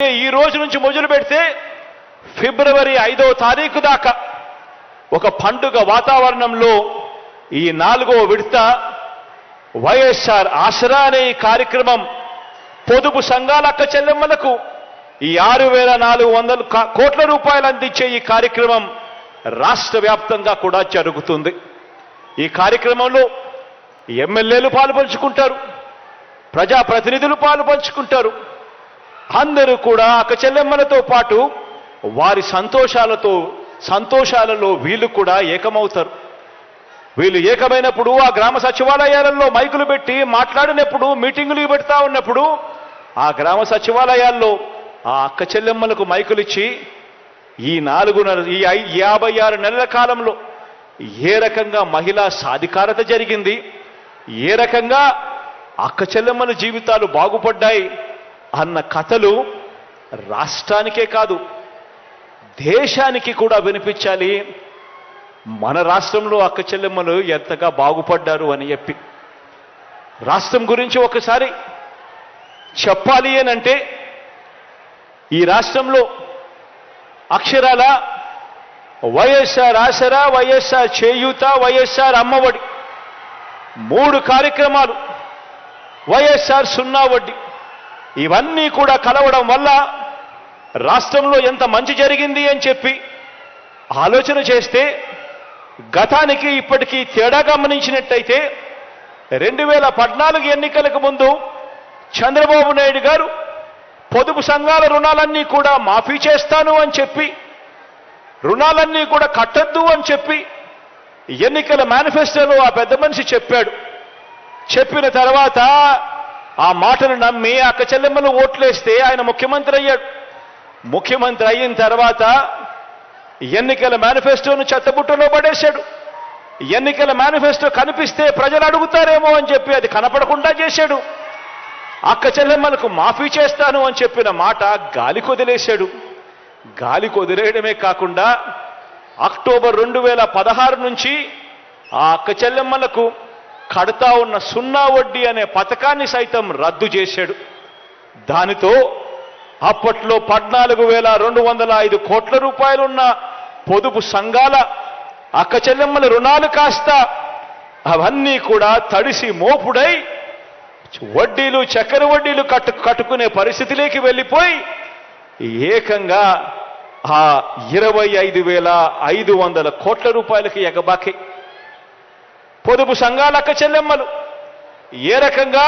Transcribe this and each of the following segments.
ఈ రోజు నుంచి మొదలు పెడితే ఫిబ్రవరి ఐదో తారీఖు దాకా ఒక పండుగ వాతావరణంలో ఈ నాలుగో విడత వైఎస్ఆర్ ఆసరా అనే ఈ కార్యక్రమం పొదుపు సంఘాల అక్క చెల్లెమ్మలకు ఈ ఆరు వేల నాలుగు వందల కోట్ల రూపాయలు అందించే ఈ కార్యక్రమం రాష్ట్ర వ్యాప్తంగా కూడా జరుగుతుంది. ఈ కార్యక్రమంలో ఎమ్మెల్యేలు పాలుపంచుకుంటారు ప్రజాప్రతినిధులు పాలుపంచుకుంటారు. అందరూ కూడా అక్క చెల్లెమ్మలతో పాటు వారి సంతోషాలతో సంతోషాలలో వీళ్ళు కూడా ఏకమవుతారు. వీళ్ళు ఏకమైనప్పుడు ఆ గ్రామ సచివాలయాలలో మైకులు పెట్టి మాట్లాడినప్పుడు మీటింగులు పెడతా ఉన్నప్పుడు ఆ గ్రామ సచివాలయాల్లో ఆ అక్క చెల్లెమ్మలకు మైకులు ఇచ్చి ఈ నాలుగున్నర ఈ యాభై ఆరు నెలల కాలంలో ఏ రకంగా మహిళా సాధికారత జరిగింది ఏ రకంగా అక్క చెల్లెమ్మల జీవితాలు బాగుపడ్డాయి అన్న కథలు రాష్ట్రానికే కాదు దేశానికి కూడా వినిపించాలి. మన రాష్ట్రంలో అక్క చెల్లెమ్మలు ఎంతగా బాగుపడ్డారు అని చెప్పి. రాష్ట్రం గురించి ఒకసారి చెప్పాలి అనంటే ఈ రాష్ట్రంలో అక్షరాల వైఎస్ఆర్ ఆసరా వైఎస్ఆర్ చేయూత వైఎస్ఆర్ అమ్మఒడి మూడు కార్యక్రమాలు వైఎస్ఆర్ సున్నా వడ్డీ. ఇవన్నీ కూడా కలవడం వల్ల రాష్ట్రంలో ఎంత మంచి జరిగింది అని చెప్పి ఆలోచన చేస్తే గతానికి ఇప్పటికీ తేడా గమనించినట్టయితే రెండు వేల పద్నాలుగు ఎన్నికలకు ముందు చంద్రబాబు నాయుడు గారు పొదుపు సంఘాల రుణాలన్నీ కూడా మాఫీ చేస్తాను అని చెప్పి రుణాలన్నీ కూడా కట్టద్దు అని చెప్పి ఎన్నికల మేనిఫెస్టోలో ఆ పెద్ద మనిషి చెప్పాడు. చెప్పిన తర్వాత ఆ మాటను నమ్మి అక్క చెల్లెమ్మలు ఓట్లేస్తే ఆయన ముఖ్యమంత్రి అయ్యాడు. ముఖ్యమంత్రి అయిన తర్వాత ఎన్నికల మేనిఫెస్టోను చెత్తబుట్టలో పడేశాడు. ఎన్నికల మేనిఫెస్టో కనిపిస్తే ప్రజలు అడుగుతారేమో అని చెప్పి అది కనపడకుండా చేశాడు. అక్క చెల్లెమ్మలకు మాఫీ చేస్తాను అని చెప్పిన మాట గాలి కొదిలేశాడు. గాలి కొదిలేయడమే కాకుండా అక్టోబర్ రెండు వేల పదహారు నుంచి ఆ అక్క చెల్లెమ్మలకు కడతా ఉన్న సున్నా వడ్డీ అనే పథకాన్ని సైతం రద్దు చేశాడు. దానితో అప్పట్లో పద్నాలుగు వేల రెండు వందల ఐదు కోట్ల రూపాయలున్న పొదుపు సంఘాల అక్కచెల్లెమ్మల రుణాలు కాస్త అవన్నీ కూడా తడిసి మోపుడై వడ్డీలు చక్కెర వడ్డీలు కట్టు కట్టుకునే పరిస్థితిలోకి వెళ్ళిపోయి ఏకంగా ఆ ఇరవై ఐదు వేల ఐదు వందల కోట్ల రూపాయలకి ఎగబాకి పొదుపు సంఘాలక్క చెల్లెమ్మలు. ఏ రకంగా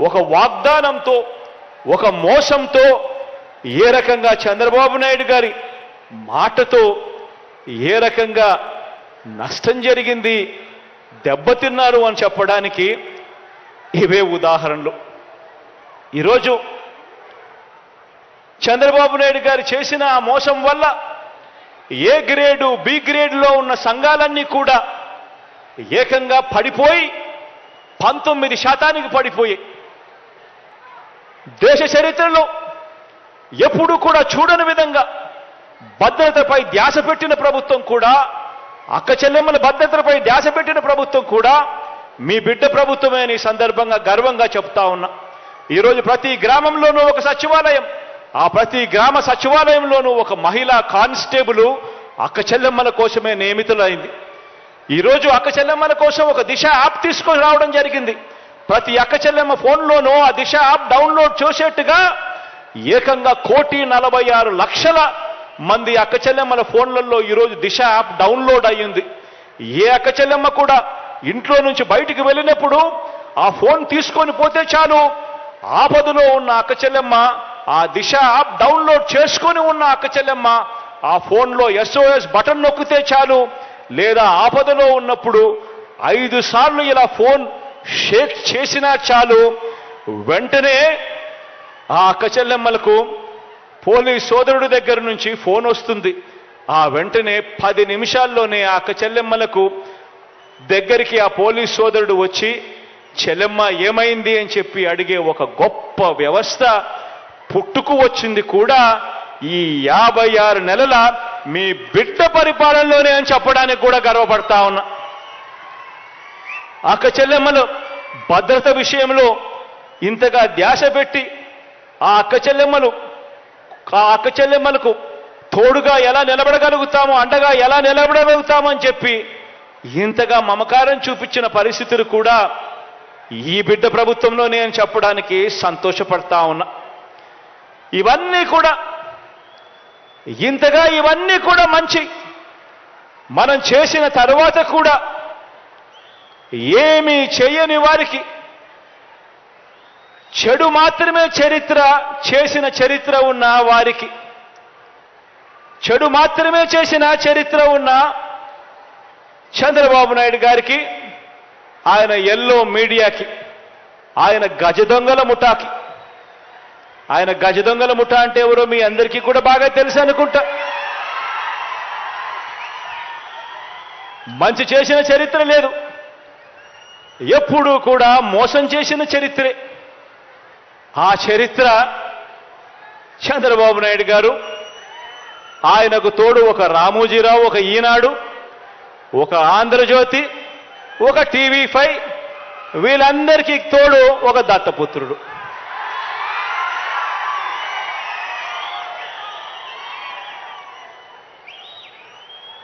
ఒక వాగ్దానంతో ఒక మోసంతో ఏ రకంగా చంద్రబాబు నాయుడు గారి మాటతో ఏ రకంగా నష్టం జరిగింది దెబ్బతిన్నారు అని చెప్పడానికి ఇవే ఉదాహరణలు. ఈరోజు చంద్రబాబు నాయుడు గారు చేసిన ఆ మోసం వల్ల ఏ గ్రేడు బి గ్రేడ్లో ఉన్న సంఘాలన్నీ కూడా ఏకంగా పడిపోయి పంతొమ్మిది శాతానికి పడిపోయి దేశ చరిత్రలో ఎప్పుడు కూడా చూడని విధంగా భద్రతపై ధ్యాస పెట్టిన ప్రభుత్వం కూడా అక్క చెల్లెమ్మల భద్రతపై ధ్యాస పెట్టిన ప్రభుత్వం కూడా మీ బిడ్డ ప్రభుత్వమే అని ఈ సందర్భంగా గర్వంగా చెప్తా ఉన్నా. ఈరోజు ప్రతి గ్రామంలోనూ ఒక సచివాలయం ఆ ప్రతి గ్రామ సచివాలయంలోనూ ఒక మహిళా కానిస్టేబుల్ అక్క చెల్లెమ్మల కోసమే నియమితులైంది. ఈరోజు అక్కచెల్లెమ్మల కోసం ఒక దిశ యాప్ తీసుకొని రావడం జరిగింది. ప్రతి అక్కచెల్లెమ్మ ఫోన్లోనూ ఆ దిశ యాప్ డౌన్లోడ్ చేసేట్టుగా ఏకంగా కోటి నలభై ఆరు లక్షల మంది అక్కచెల్లెమ్మల ఫోన్లలో ఈరోజు దిశ యాప్ డౌన్లోడ్ అయ్యింది. ఏ అక్కచెల్లెమ్మ కూడా ఇంట్లో నుంచి బయటికి వెళ్ళినప్పుడు ఆ ఫోన్ తీసుకొని పోతే చాలు ఆపదలో ఉన్న అక్కచెల్లెమ్మ ఆ దిశ యాప్ డౌన్లోడ్ చేసుకొని ఉన్న అక్కచెల్లెమ్మ ఆ ఫోన్లో ఎస్ఓఎస్ బటన్ నొక్కితే చాలు లేదా ఆపదలో ఉన్నప్పుడు ఐదు సార్లు ఇలా ఫోన్ షేక్ చేసినా చాలు వెంటనే ఆ అక్కచెల్లెమ్మలకు పోలీస్ సోదరుడి దగ్గర నుంచి ఫోన్ వస్తుంది. ఆ వెంటనే పది నిమిషాల్లోనే ఆ అక్కచెల్లెమ్మలకు దగ్గరికి ఆ పోలీస్ సోదరుడు వచ్చి చెల్లెమ్మ ఏమైంది? అని చెప్పి అడిగే ఒక గొప్ప వ్యవస్థ పుట్టుకు వచ్చింది కూడా ఈ యాభై ఆరు నెలల మీ బిడ్డ పరిపాలనలోనే అని చెప్పడానికి కూడా గర్వపడతా ఉన్నా. అక్క చెల్లెమ్మలు భద్రత విషయంలో ఇంతగా ధ్యాస పెట్టి ఆ అక్క చెల్లెమ్మలు ఆ అక్క చెల్లెమ్మలకు తోడుగా ఎలా నిలబడగలుగుతామో అండగా ఎలా నిలబడగలుగుతామని చెప్పి ఇంతగా మమకారం చూపించిన పరిస్థితులు కూడా ఈ బిడ్డ ప్రభుత్వంలో నేను చెప్పడానికి సంతోషపడతా ఉన్నా. ఇవన్నీ కూడా ఇంతగా ఇవన్నీ కూడా మంచి. మనం చేసిన తరువాత కూడా ఏమీ చేయని వారికి చెడు మాత్రమే చరిత్ర చేసిన చరిత్ర ఉన్న వారికి. చెడు మాత్రమే చేసిన చరిత్ర ఉన్న చంద్రబాబు నాయుడు గారికి ఆయన ఎల్లో మీడియాకి ఆయన గజ దొంగల ముఠాకి ఆయన గజ దొంగల ముఠా అంటే ఎవరో మీ అందరికీ కూడా బాగా తెలుసు అనుకుంటా. మంచి చేసిన చరిత్ర లేదు. ఎప్పుడూ కూడా మోసం చేసిన చరిత్రే. ఆ చరిత్ర చంద్రబాబు నాయుడు గారు ఆయనకు తోడు ఒక రామోజీరావు ఒక ఈనాడు ఒక ఆంధ్రజ్యోతి ఒక టీవీ ఫైవ్ వీళ్ళందరికీ తోడు ఒక దత్తపుత్రుడు.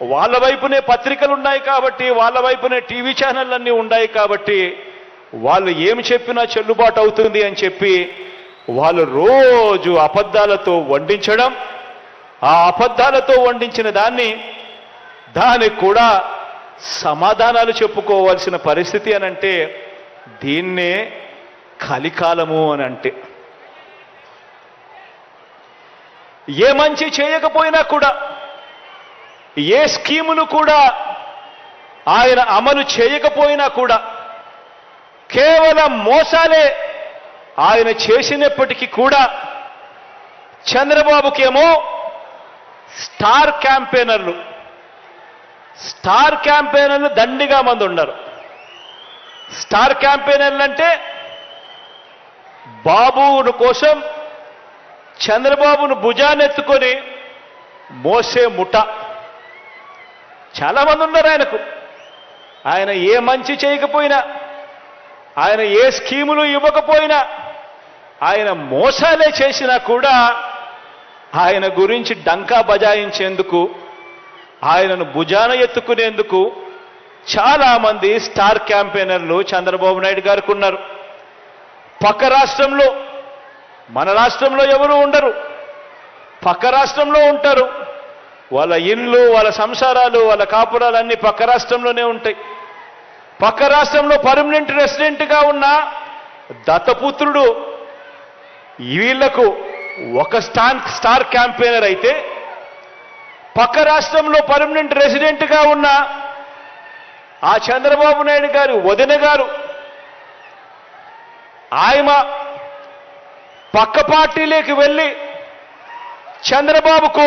వాళ్ళ వైపునే పత్రికలు ఉన్నాయి కాబట్టి వాళ్ళ వైపునే టీవీ ఛానళ్ళన్నీ ఉన్నాయి కాబట్టి వాళ్ళు ఏమి చెప్పినా చెల్లుబాటు అవుతుంది అని చెప్పి వాళ్ళు రోజు అబద్ధాలతో వండించడం ఆ అబద్ధాలతో వండించిన దాన్ని దానికి కూడా సమాధానాలు చెప్పుకోవాల్సిన పరిస్థితి అని అంటే దీన్నే కలికాలము అని అంటే. ఏ మంచి చేయకపోయినా కూడా ఏ స్కీమును కూడా ఆయన అమలు చేయకపోయినా కూడా కేవలం మోసాలే ఆయన చేసినప్పటికీ కూడా చంద్రబాబుకేమో స్టార్ క్యాంపెయినర్లు. స్టార్ క్యాంపెయినర్లు దండిగా మంది ఉన్నారు. స్టార్ క్యాంపెయినర్లు అంటే బాబును కోసం చంద్రబాబును భుజానెత్తుకొని మోసే ముఠ. చాలామంది ఉన్నారు ఆయనకు. ఆయన ఏ మంచి చేయకపోయినా ఆయన ఏ స్కీములు ఇవ్వకపోయినా ఆయన మోసాలే చేసినా కూడా ఆయన గురించి డంకా బజాయించేందుకు ఆయనను భుజాన ఎత్తుకునేందుకు చాలామంది స్టార్ క్యాంపెయినర్లు చంద్రబాబు నాయుడు గారికి ఉన్నారు. పక్క రాష్ట్రంలో మన రాష్ట్రంలో ఎవరు ఉండరు. పక్క రాష్ట్రంలో ఉంటారు. వాళ్ళ ఇండ్లు వాళ్ళ సంసారాలు వాళ్ళ కాపురాలు అన్ని పక్క రాష్ట్రంలోనే ఉంటాయి. పక్క రాష్ట్రంలో పర్మనెంట్ రెసిడెంట్గా ఉన్న దత్తపుత్రుడు వీళ్ళకు ఒక స్టాన్ స్టార్ క్యాంపెయినర్ అయితే పక్క రాష్ట్రంలో పర్మనెంట్ రెసిడెంట్గా ఉన్న ఆ చంద్రబాబు నాయుడు గారు వదిన గారు ఆయమ పక్క పార్టీలోకి వెళ్ళి చంద్రబాబుకు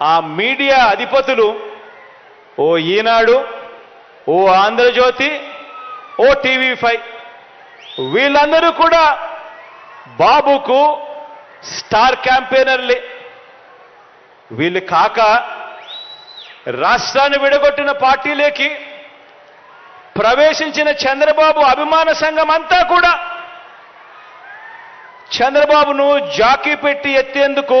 ఆ మీడియా అధిపతులు ఓ ఈనాడు ఓ ఆంధ్రజ్యోతి ఓ టీవీ ఫైవ్ వీళ్ళందరూ కూడా బాబుకు స్టార్ క్యాంపెయినర్లే. వీళ్ళు కాక రాష్ట్రాన్ని విడగొట్టిన పార్టీలేకి ప్రవేశించిన చంద్రబాబు అభిమాన సంఘం అంతా కూడా చంద్రబాబును జాకీ పెట్టి ఎత్తేందుకు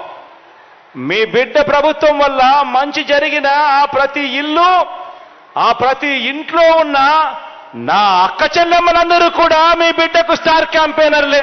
మీ బిడ్డ ప్రభుత్వం వల్ల మంచి జరిగిన ఆ ప్రతి ఇల్లు ఆ ప్రతి ఇంట్లో ఉన్న నా అక్క చెల్లెమ్మలందరూ కూడా మీ బిడ్డకు స్టార్ క్యాంపెయినర్లే.